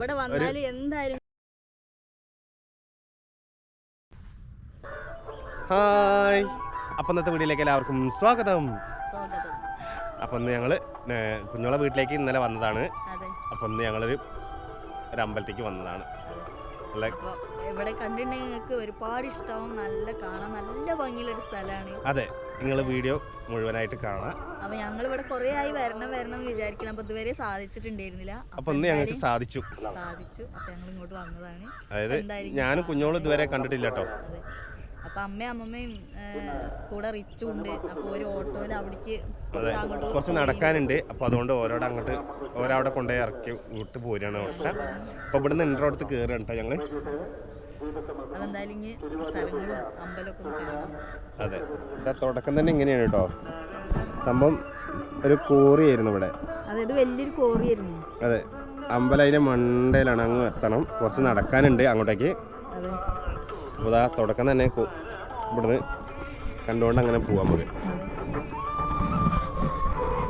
ഇവിടെ വന്നാൽ എന്തായാലും ഹായ്. അപ്പം ഇന്നത്തെ വീഡിയോയിലേക്ക് എല്ലാവർക്കും സ്വാഗതം. അപ്പം ഇന്ന് ഞങ്ങൾ കുഞ്ഞോളെ വീട്ടിലേക്ക് ഇന്നലെ വന്നതാണ്. അപ്പം ഇന്ന് ഞങ്ങളൊരു ഒരു അമ്പലത്തേക്ക് വന്നതാണ് ഇവിടെ കണ്ടിട്ടുണ്ടെങ്കിൽ നിങ്ങൾക്ക് ഒരുപാട് ഇഷ്ടവും നല്ല കാണാൻ നല്ല ഭംഗിയുള്ള ഒരു സ്ഥലമാണ്. അതെ. നിങ്ങൾ വീഡിയോ മുഴുവനായിട്ട് കാണാം അപ്പൊ ഞങ്ങൾ ഇവിടെ കുറെ ആയി വരണം വരണം എന്ന് വിചാരിക്കണം. അപ്പൊ ഇതുവരെ സാധിച്ചിട്ടുണ്ടായിരുന്നില്ല. അപ്പൊ ഒന്ന് ഞങ്ങൾക്ക് സാധിച്ചു. സാധിച്ചു. അപ്പൊ ഞങ്ങൾ ഇങ്ങോട്ട് വന്നതാണ്. അതായത് ഞാനും കുഞ്ഞോളും ഇതുവരെ കണ്ടിട്ടില്ല കേട്ടോ. അപ്പൊ അമ്മയും അമ്മമ്മയും കൂടെ റിച്ചും ഉണ്ട്. അപ്പൊ ഒരു ഓട്ടോയിൽ അവിടേക്ക് കുറച്ച് നടക്കാനുണ്ട്. അപ്പൊ അതുകൊണ്ട് ഓരോടെ അങ്ങോട്ട് ഓരവിടെ കൊണ്ടുപോയി ഇറക്കി വിട്ട് പോരാണ് പക്ഷെ അപ്പൊ ഇവിടുന്ന് എന്റെ അടുത്ത് കയറുകയാണ് കേട്ടോ ഞങ്ങൾ അപ്പൊ എന്തായാലും ഇനി സ്ഥലങ്ങളും അമ്പലമൊക്കെ കാണാം അതെ. ഇവിടെ തുടക്കം തന്നെ ഇങ്ങനെയാണ് കേട്ടോ സംഭവം ഒരു കോറിയായിരുന്നു ഇവിടെ. അതായത് വലിയൊരു കോറിയായിരുന്നു അതെ. അമ്പലം അതിന്റെ മണ്ടയിലാണ് അങ്ങ് എത്തണം. കുറച്ച് നടക്കാനുണ്ട് അങ്ങോട്ടേക്ക്. അതെ. അപ്പോൾ ആ തുടക്കം തന്നെ ഇവിടുന്ന് കണ്ടുകൊണ്ട് അങ്ങനെ പോവാൻ നമുക്ക്.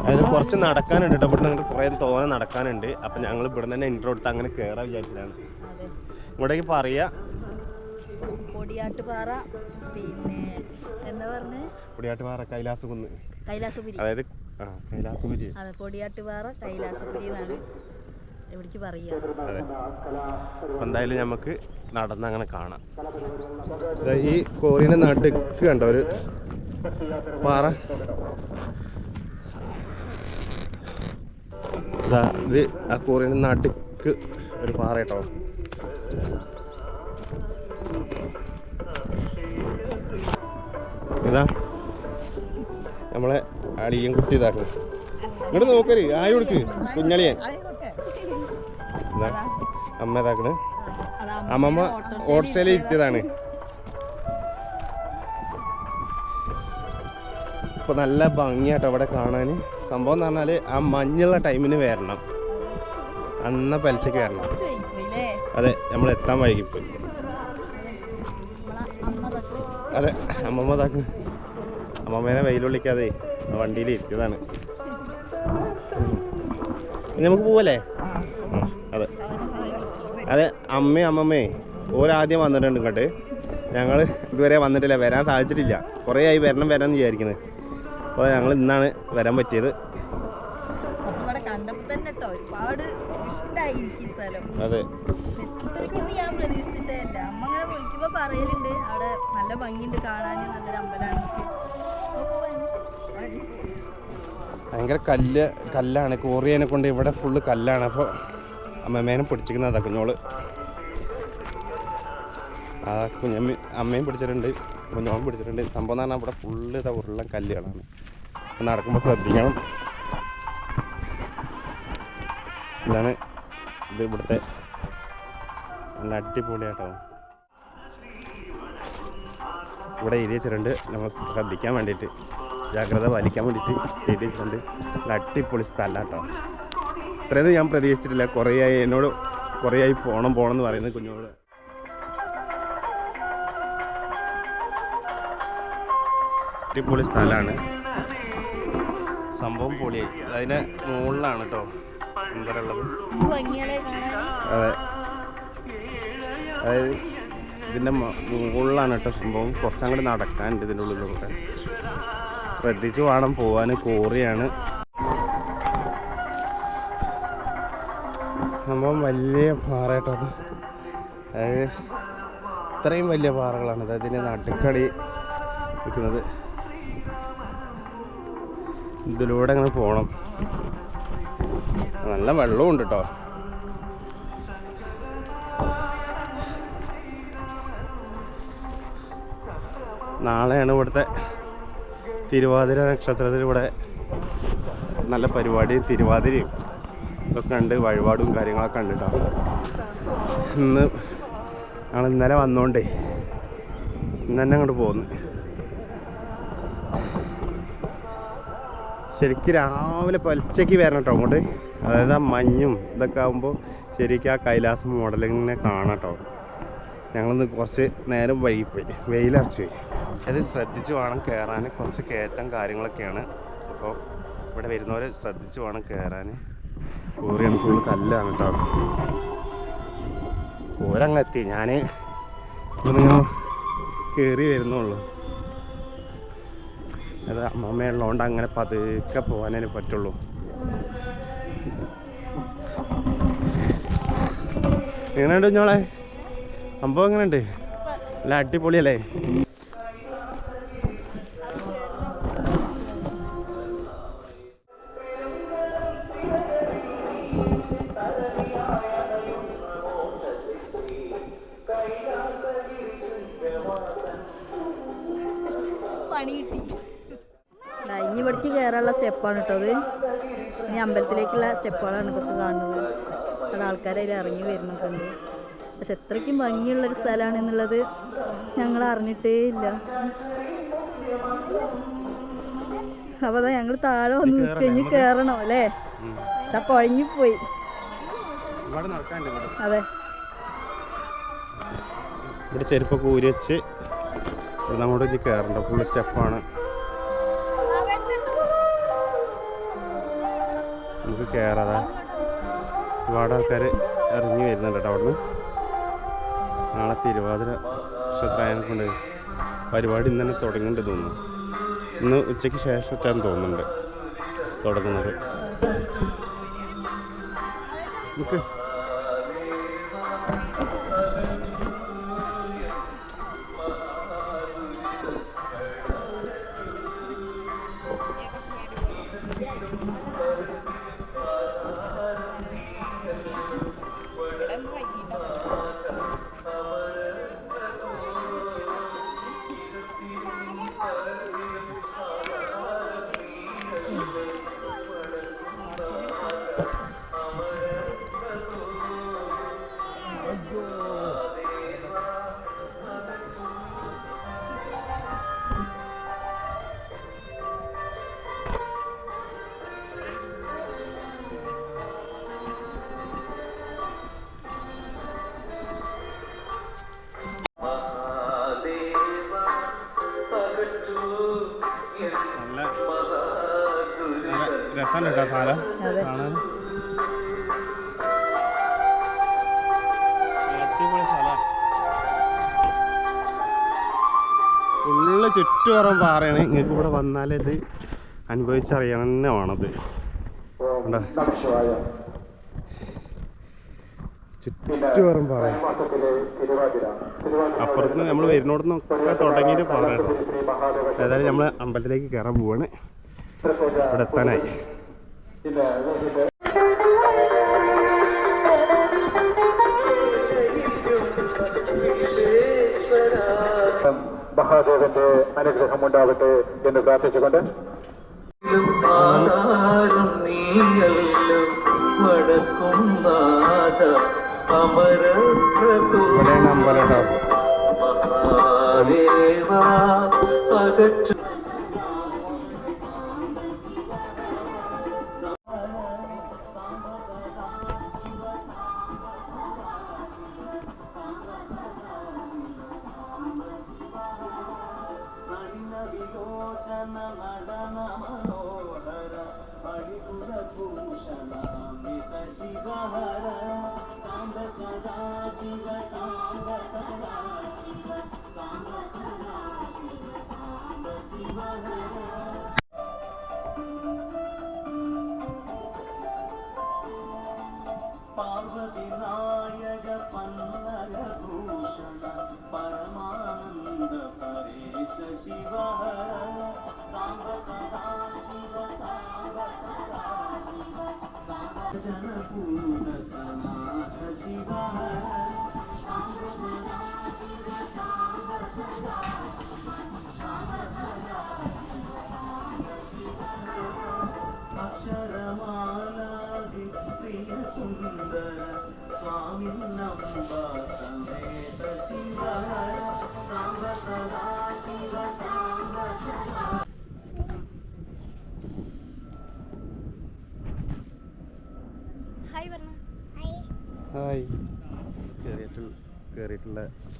അതായത് കുറച്ച് നടക്കാനുണ്ട് കേട്ടോ ഇവിടുന്ന് അങ്ങോട്ട് കുറേ തോനെ നടക്കാനുണ്ട്. അപ്പം ഞങ്ങൾ ഇവിടെ തന്നെ ഇൻട്രോ എടുത്ത് അങ്ങനെ കയറാൻ വിചാരിച്ചതാണ് ഇങ്ങോട്ടേക്ക് പറയുക. കൊടിയാട്ടുപാറ പിന്നെ എന്താ പറഞ്ഞ? കുടിയാട്ടുപാറ കൈലാസകുന്ന്. കൈലാസപുരി അതായത് കൈലാസപുരി അതെ കൊടിയാട്ടുപാറ കൈലാസപുരി എന്നാണ് എവിടേക്ക് പറയുക. എന്തായാലും നമുക്ക് നടന്ന് അങ്ങനെ കാണാം ഈ കോറിയുടെ നടുക്ക് കണ്ടോ ഒരു പാറ? ഇത് ആ കോറിയുടെ നടുക്ക് ഒരു പാറ കേട്ടോ. ഇതാ. നമ്മളെ അളിയൻ കുട്ടി ഇതാക്കണം. ഇങ്ങോട്ട് നോക്കര് ആയി കൊടുക്ക് കുഞ്ഞളിയൻ. അമ്മ ഇതാക്കണ്. അമ്മമ്മ ഓട്ടോറിക്ഷയിൽ ഇരുത്തിയതാണ്. ഇപ്പൊ നല്ല ഭംഗിയാട്ടോ അവിടെ കാണാൻ സംഭവം എന്ന് പറഞ്ഞാൽ ആ മഞ്ഞുള്ള ടൈമിന് വരണം. അന്ന പലിശക്ക് വരണം. അതെ നമ്മൾ എത്താൻ വൈകിപ്പോയി അമ്മ തൊട്ട് അതെ അമ്മമ്മ താക്ക് അമ്മമ്മേനെ ആ വണ്ടിയിൽ ഇരിക്കുന്നതാണ് ഇനി നമുക്ക് പോവല്ലേ? അതെ. അതെ അമ്മയും അമ്മമ്മേ ഓരാദ്യം വന്നിട്ടുണ്ട് ഇങ്ങോട്ട്. ഞങ്ങൾ ഇതുവരെ വന്നിട്ടില്ല വരാൻ സാധിച്ചിട്ടില്ല. കുറേ ആയി വരണം വരാൻ വിചാരിക്കുന്നത് അപ്പോൾ ഞങ്ങൾ ഇന്നാണ് വരാൻ പറ്റിയത്. അതെ. അവിടെ നല്ല ഭംഗിയുണ്ട് കാണാൻ നല്ലൊരു അമ്പലമാണ്. ഭയങ്കര കല്ല് കല്ലാണ്. കോറിയനെ കൊണ്ട് ഇവിടെ ഫുള്ള് കല്ലാണ്. അപ്പോൾ അമ്മമ്മേനെ പിടിച്ചിരിക്കുന്നതാ കുഞ്ഞോൾ. ആ കുഞ്ഞമ്മ അമ്മയും പിടിച്ചിട്ടുണ്ട്. കുഞ്ഞോളും പിടിച്ചിട്ടുണ്ട്. സംഭവം എന്ന് പറഞ്ഞാൽ ഇവിടെ ഫുള്ള് ഇതാ ഉരുളൻ കല്ലുകളാണ്. നടക്കുമ്പോൾ ശ്രദ്ധിക്കണം. ഇതാണ് ഇത് ഇവിടുത്തെ നല്ല അടിപൊളിയാട്ടോ. ഇവിടെ എഴുതി വെച്ചിട്ടുണ്ട്. നമ്മൾ ശ്രദ്ധിക്കാൻ വേണ്ടിയിട്ട്. ജാഗ്രത പാലിക്കാൻ വേണ്ടിയിട്ട് എഴുതി വെച്ചിട്ടുണ്ട്. അടിപൊളി സ്ഥലം കേട്ടോ. ഇത്രയൊന്നും ഞാൻ പ്രതീക്ഷിച്ചിട്ടില്ല. കുറേ ആയി എന്നോട് കുറേ ആയി പോകണം പോകണം എന്ന് പറയുന്നത് കുഞ്ഞോട് അടിപൊളി സ്ഥലമാണ്. സംഭവം പൊളിയായി. അതിന് മുകളിലാണ് കേട്ടോ കാണാൻ. അതെ. അതായത് ഇതിന്റെ മുകളിലാണ് കേട്ടോ സംഭവം. കുറച്ചങ്ങോട്ട് നടക്കാനുണ്ട് ഇതിന്റെ ഉള്ളിലൂടെ. ശ്രദ്ധിച്ച് വേണം പോവാൻ കോറിയാണ്. സംഭവം വലിയ പാറ കേട്ടോ അത്. അതായത് ഇത്രയും വലിയ പാറകളാണ് അതായത് ഇതിന്റെ നടുക്കടി നിൽക്കുന്നത്. ഇതിലൂടെ അങ്ങനെ പോകണം നല്ല വെള്ളമുണ്ട് കേട്ടോ. നാളെയാണ് ഇവിടുത്തെ തിരുവാതിര നക്ഷത്രത്തിൽ ഇവിടെ നല്ല പരിപാടിയും തിരുവാതിരയും ഒക്കെ ഉണ്ട് വഴിപാടും കാര്യങ്ങളൊക്കെ ഉണ്ട് കേട്ടോ ഇന്ന് ഞങ്ങൾ ഇന്നലെ വന്നോണ്ടേ ഇന്ന് തന്നെ അങ്ങോട്ട് പോകുന്നു ശരിക്കും രാവിലെ പലിച്ചയ്ക്ക് വരണം കേട്ടോ അങ്ങോട്ട്. അതായത് ആ മഞ്ഞും ഇതൊക്കെ ആകുമ്പോൾ ശരിക്കും ആ കൈലാസം മോഡലിങ്ങനെ കാണാം കേട്ടോ. ഞങ്ങളിന്ന് കുറച്ച് നേരം വൈകിപ്പോയി വെയിലറച്ചു പോയി. അത് ശ്രദ്ധിച്ച് വേണം കയറാൻ കുറച്ച് കയറ്റം കാര്യങ്ങളൊക്കെയാണ്. അപ്പോൾ ഇവിടെ വരുന്നവർ ശ്രദ്ധിച്ച് വേണം കയറാൻ കോറിയാണ് ഫുള്ള് കല്ലാണ് കേട്ടോ ഓരങ്ങ് എത്തി ഞാൻ ഇങ്ങനെ കയറി വരുന്നുള്ളൂ. അത് അമ്മമ്മയുള്ളതുകൊണ്ട് അങ്ങനെ പതുക്കെ പോകാനേ പറ്റുള്ളൂ. എങ്ങനെയുണ്ട് ഞോളെ സംഭവം എങ്ങനെയുണ്ട്? നല്ല അടിപൊളിയല്ലേ? ഇനി ഇവിടേക്ക് കയറാനുള്ള സ്റ്റെപ്പാണ് കേട്ടത് അത്. ഇനി അമ്പലത്തിലേക്കുള്ള സ്റ്റെപ്പുകളാണ് ഇതൊക്കെ കാണുന്നത്. അത് ആൾക്കാരതിൽ ഇറങ്ങി വരുന്നൊക്കെ ഉണ്ട്. പക്ഷെ എത്രയ്ക്കും ഭംഗിയുള്ളൊരു സ്ഥലമാണ് എന്നുള്ളത് ഞങ്ങൾ അറിഞ്ഞിട്ടേ ഇല്ല. അപ്പോൾ അതാ ഞങ്ങൾ താഴെ വന്ന്. കഴിഞ്ഞ് കേറണം കയറണം അല്ലേ ഇതാ കുഴങ്ങിപ്പോയി അതെ. ഇവിടെ ചെരുപ്പൊക്കെ ഊരി വെച്ച് നമ്മുടെ ഇനി കയറണ്ട ഫുള്ള് സ്റ്റെപ്പാണ് നമുക്ക് കയറാതാ ഒരുപാട് ആൾക്കാർ ഇറങ്ങി വരുന്നുണ്ട് കേട്ടോ അവിടുന്ന്. നാളെ തിരുവാതിര നക്ഷത്രമായതുകൊണ്ട് പരിപാടി ഇന്ന് തന്നെ തുടങ്ങേണ്ടി തോന്നുന്നു. ഇന്ന് ഉച്ചയ്ക്ക് ശേഷമായിട്ടാണ് തോന്നുന്നുണ്ട്. തുടങ്ങുന്നത്. നമുക്ക് രസമുണ്ട് കേട്ടോ സാധനം. കാണാൻ. അടിപൊളി സ്ഥലം. ഫുള്ള് ചുറ്റുപുറം പാറയാണ്. നിങ്ങൾക്ക് ഇവിടെ വന്നാലേ ഇത് അനുഭവിച്ചറിയണം തന്നെ വേണത് കണ്ടോ? ചുറ്റുപുറം പാറ. അപ്പുറത്ത് നമ്മൾ വരുന്നോടത്തൊക്കെ തുടങ്ങിയിട്ട് പാറ കേട്ടോ. ഏതായാലും നമ്മൾ അമ്പലത്തിലേക്ക് കയറാൻ പോവാണ്. ഇവിടെ എത്താനായി. മഹാദേവന്റെ അനുഗ്രഹം ഉണ്ടാവട്ടെ എന്ന് പ്രാർത്ഥിച്ചുകൊണ്ട് ആധാരം നീയല്ലോ വടക്കും നാഥ അമര പ്രഭു ഇവിടെയാണ് അമ്പലം മഹാദേവ അകറ്റു.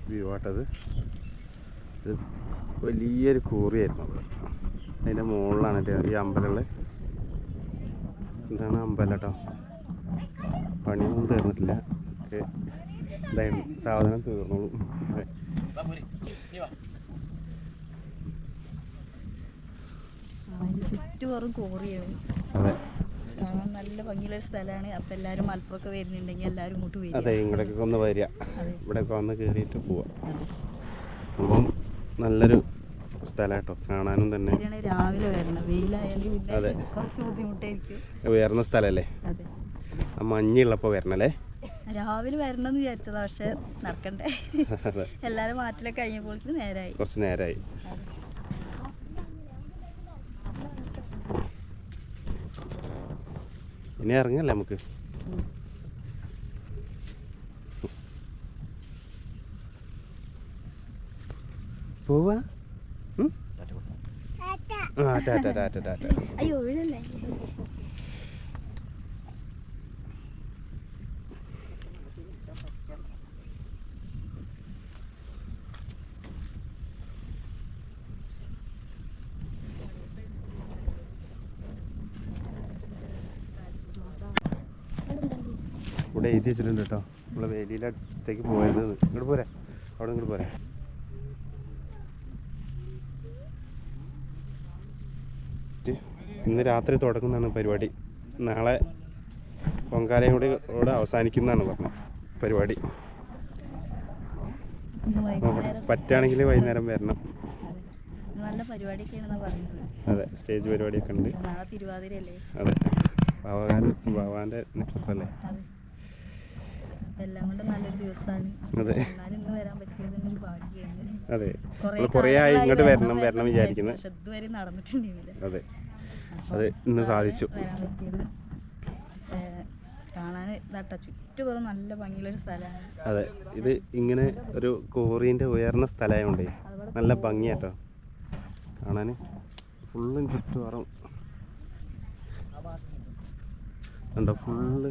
വ്യൂ ആട്ടത്. ഇത് വലിയൊരു കൂറിയായിരുന്നു അവിടെ അതിന്റെ മുകളിലാണ് ഈ അമ്പലമുള്ളത് ഇതാണ് അമ്പലം കേട്ടോ. പണിയൊന്നും തീർന്നിട്ടില്ല. ഇതായിരുന്നു. സാധനം തീർന്നോളൂ. ചുറ്റുപുറം കോറിയാണ് അതെ. നല്ല ഭംഗിയുള്ള സ്ഥലമാണ്. അപ്പം എല്ലാവരും മലപ്പുറമൊക്കെ വരുന്നുണ്ടെങ്കിൽ എല്ലാവരും ഇങ്ങോട്ട് വരും അതെ ഇങ്ങോട്ടൊക്കെ ഒന്ന് വരിക. ഇവിടെ ഇവിടെയൊക്കെ വന്ന് കയറിയിട്ട് പോവാം. അപ്പം നല്ലൊരു സ്ഥലമായിട്ടോ കാണാനും തന്നെ. രാവിലെ വരണം. വെയിലായാലും അതെ. കുറച്ച് ബുദ്ധിമുട്ടായിരിക്കും. ഉയർന്ന സ്ഥലല്ലേ? ആ മഞ്ഞുള്ളപ്പോൾ വരണല്ലേ രാവിലെ വരണം എന്ന് വിചാരിച്ചതാ പക്ഷെ നടക്കണ്ടേ. എല്ലാരും മാറ്റിലൊക്കെ കഴിഞ്ഞപ്പോഴേക്കും നേരായി. കുറച്ച് നേരമായി ഇനി ഇറങ്ങല്ലേ നമുക്ക്? പോവാ? ആ ടാറ്റ ടാറ്റ ടാറ്റ. അയ്യോ വീഴല്ലേ ഇവിടെ എഴുതി വെച്ചിട്ടുണ്ട് കേട്ടോ. നമ്മളെ വേലിയിലെ അടുത്തേക്ക് പോയത്. ഇങ്ങോട്ട് പോരെ. അവിടെ ഇങ്ങോട്ട് പോരെ. ഇന്ന് രാത്രി തുടങ്ങുന്നതാണ് പരിപാടി. നാളെ പൊങ്കാലയും കൂടി ഇവിടെ അവസാനിക്കുന്നതാണ് പറഞ്ഞത് പരിപാടി. പറ്റുകയാണെങ്കിൽ വൈകുന്നേരം വരണം. നല്ല പരിപാടിയൊക്കെയാണെന്നാ പറയുന്നത്. അതെ സ്റ്റേജ് പരിപാടിയൊക്കെ ഉണ്ട്. നാളെ തിരുവാതിരയല്ലേ? അതെ. ഭഗവാൻ ഭഗവാന്റെ നക്ഷത്രമല്ലേ എല്ലാം കൊണ്ടും നല്ലൊരു ദിവസമാണ്. എന്നാലും ഇന്ന് വരാൻ പറ്റിയത് തന്നെ ഭാഗ്യമാണ് അതെ. കുറേ ആയി ഇങ്ങോട്ട് വരണം വരണം വിചാരിക്കുന്നത് പക്ഷെ ഇതുവരെ നടന്നിട്ടുണ്ടായിരുന്നില്ല. അതെ. അത് ഇന്ന് സാധിച്ചു. കാണാൻ ഇതാട്ടോ ചുറ്റുപുറം നല്ല ഭംഗിയുള്ളൊരു സ്ഥലമാണ്. അതെ ഇത് ഇങ്ങനെ ഒരു കോറീന്റെ ഉയർന്ന സ്ഥലമായതുകൊണ്ടേ നല്ല ഭംഗിയാട്ടോ. കാണാൻ ഫുള്ളും ചുറ്റുപാറും ഉണ്ടോ ഫുള്ള്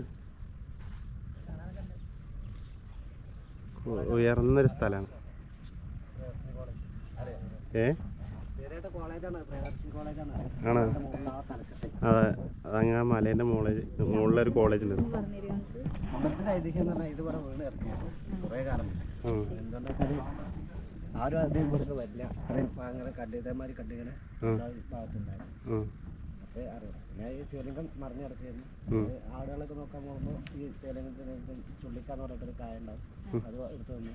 ഉയർന്നൊരു സ്ഥലമാണ്. ഏ? ആണ്? അതെ. അതങ്ങനെ മലേന്റെ മുകളിൽ മുകളിലൊരു കോളേജ് ഉണ്ട് ആരും അധികം ഇവിടേക്ക് വരില്ല. അങ്ങനെ കല്ല് ഇതേമാതിരി കല്ലിങ്ങനെ അറിയാം പിന്നെ ഈ ശിവലിംഗം മറിഞ്ഞു കിടക്കുകയായിരുന്നു ആടുകളൊക്കെ നോക്കാൻ പോകുമ്പോൾ ഈ ശിവലിംഗത്തിന് ചുള്ളിക്കാന്ന് പറഞ്ഞിട്ടൊരു കായ ഉണ്ടാവും അത് എടുത്തു വന്നു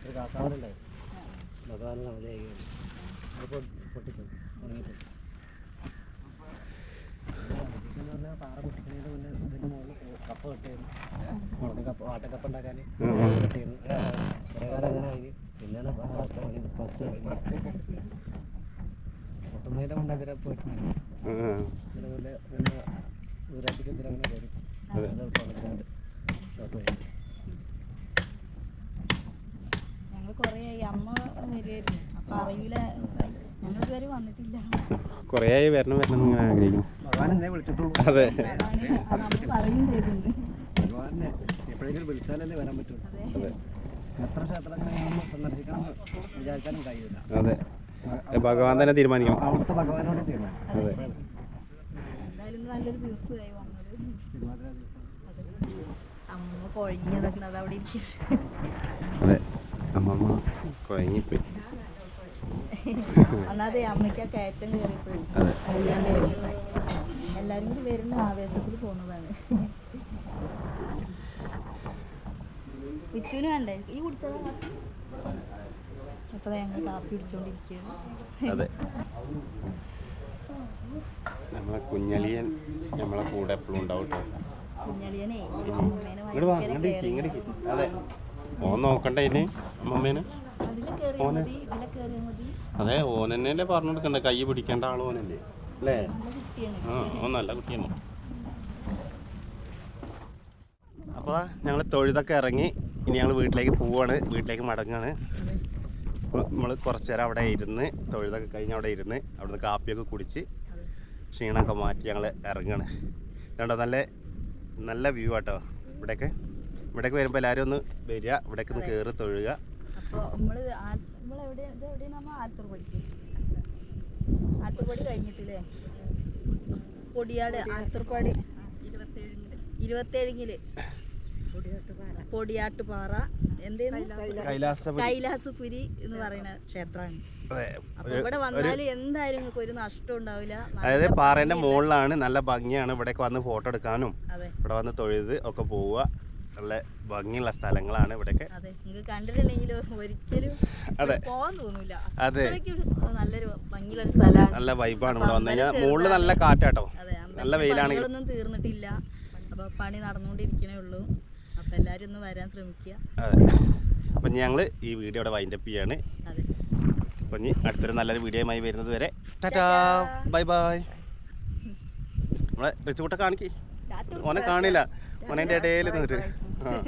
ഒരു കാസാവലുണ്ടായിരുന്നു ഭഗവാൻ അവധിയായിരുന്നു അത് പൊട്ടിപ്പോയി ഉണങ്ങിപ്പോയി പറഞ്ഞാൽ പാറ പൊട്ടിക്കുന്നതിന് മുന്നേ ഇതിന്റെ മുകളിൽ കപ്പ കെട്ടിയിരുന്നു മുളക് കപ്പ വാട്ടക്കപ്പ ഉണ്ടാക്കാൻ ഉം, ഉം. കെട്ടിയിരുന്നു കുറേ കാലം അങ്ങനെ ആയി പിന്നെയാണ് പാറ പണി ഫസ്റ്റ് പൊട്ടുന്നതിന്റെ മുന്നേ അതിലെ പോയിട്ടുണ്ടായിരുന്നു ആ. ഇതിന് മുന്നേ പിന്നെ ദൂരത്തേക്ക് ഇതിലങ്ങനെ കയറി അതെ. അത് കൊണ്ടുപോയിട്ട് ഇങ്ങോട്ട് പോയി ഞങ്ങൾ ആയി. അമ്മ വരുമായിരുന്നു അപ്പൊ അറിയില്ല. ഞങ്ങൾ ഇതുവരെ വന്നിട്ടില്ല. കുറേ ആയി വരണം വരണം എന്ന് ഇങ്ങനെ ആഗ്രഹിക്കുന്നു അതെ. എപ്പോഴെങ്കിലും വിളിച്ചാലല്ലേ വരാൻ പറ്റുള്ളൂ അതെ. എത്ര ക്ഷേത്രങ്ങൾ നമ്മൾ സന്ദർശിക്കണം വിചാരിക്കാനും കഴിയില്ല. അതെ. ഭഗവാൻ തന്നെ തീരുമാനിക്കണം. അവിടുത്തെ ഭഗവാനോട് അതെ. അമ്മമ്മ കുഴങ്ങിപ്പോയി അമ്മയ്ക്ക് ആ കയറ്റം എല്ലാവരും കൂടി വരുന്ന ആവേശത്തിൽ പോകുന്നതാണ്. വിച്ചുവിന് വേണ്ടേ? ഈ കുടിച്ചതാ? അപ്പോൾ ഞങ്ങൾ കാപ്പി കുടിച്ചുകൊണ്ടിരിക്കുകയാണ് അതെ. നമ്മളെ കുഞ്ഞളിയൻ നമ്മളെ കൂടെ എപ്പോഴും ഉണ്ടാവും. അതെ. ഓൻ നോക്കണ്ട ഇനി അമ്മമ്മേനെ? ഓനെ. അതെ ഓനെന്നെ പറഞ്ഞു കൊടുക്കണ്ട? കൈ പിടിക്കേണ്ട ആൾ ഓനല്ലേ? അല്ലേ? ആ ഓൻ നല്ല കുട്ടിയാണ്. അപ്പോൾ ഞങ്ങൾ തൊഴുതൊക്കെ ഇറങ്ങി ഇനി ഞങ്ങൾ വീട്ടിലേക്ക് പോവാണ് വീട്ടിലേക്ക് മടങ്ങാണ്. നമ്മൾ കുറച്ച് നേരം അവിടെ ഇരുന്ന് തൊഴുതൊക്കെ കഴിഞ്ഞ് അവിടെ ഇരുന്ന് അവിടുന്ന് കാപ്പിയൊക്കെ കുടിച്ച് ക്ഷീണമൊക്കെ മാറ്റി ഞങ്ങൾ ഇറങ്ങാണ്. കണ്ടോ? നല്ല നല്ല വ്യൂ ആട്ടോ ഇവിടെയൊക്കെ ഇവിടേക്ക് വരുമ്പോൾ എല്ലാവരും ഒന്ന് വരിക ഇവിടേക്ക് ഒന്ന് കയറി തൊഴുക. അപ്പോൾ നമ്മൾ നമ്മൾ എവിടെ ഇത് എവിടെയാണ് നമ്മൾ ആലത്തൂർ പടിക്ക് ആലത്തൂർ പടി കഴിഞ്ഞിട്ടില്ലേ? പൊടിയാട് ആലത്തൂർ ഇരുപത്തേഴിൽ ഇരുപത്തേഴിൽ പൊടിയാട്ടുപാറ. എന്തേലും കൈലാസപുരി. കൈലാസപുരി. എന്ന് പറയുന്ന ക്ഷേത്രമാണ്. ഇവിടെ വന്നാൽ എന്തായാലും നിങ്ങൾക്ക് ഒരു നഷ്ടം ഉണ്ടാവില്ല. നല്ല അതായത് പാറേന്റെ മുകളിലാണ് നല്ല ഭംഗിയാണ് ഇവിടെ വന്ന് ഫോട്ടോ എടുക്കാനും. അതെ. ഇവിടെ വന്ന് തൊഴുത് ഒക്കെ പോവുക. നല്ല ഭംഗിയുള്ള സ്ഥലങ്ങളാണ് ഇവിടെയൊക്കെ. അതെ നിങ്ങൾക്ക് കണ്ടിട്ടുണ്ടെങ്കിൽ ഒരിക്കലും അതെ. പോകാൻ തോന്നൂല. അതെ. നല്ലൊരു ഭംഗിയുള്ള സ്ഥലമാണ്. നല്ല വൈബാണ് ഇവിടെ വന്നു കഴിഞ്ഞാൽ മുകളിൽ നല്ല കാറ്റാട്ടോ. അതെ നല്ല വെയിലാണെങ്കിൽ. തീർന്നിട്ടില്ല. അപ്പൊ പണി നടന്നുകൊണ്ടിരിക്കണേ ഉള്ളൂ. അപ്പൊ എല്ലാരും ഒന്ന് വരാൻ ശ്രമിക്കുക. അതെ. അപ്പം ഞങ്ങൾ ഈ വീഡിയോ ഇവിടെ വൈൻഡപ്പ് ചെയ്യാണ്. അപ്പം ഇനി അടുത്തൊരു നല്ലൊരു വീഡിയോയുമായി വരുന്നത് വരെ. ടാറ്റാ. Bye bye. നമ്മളെ റിച്ചുകൂട്ട കാണിക്കേ. ഓനെ കാണില്ല. ഓനെ ഇടയിൽ നിന്നിട്ട്. ആ.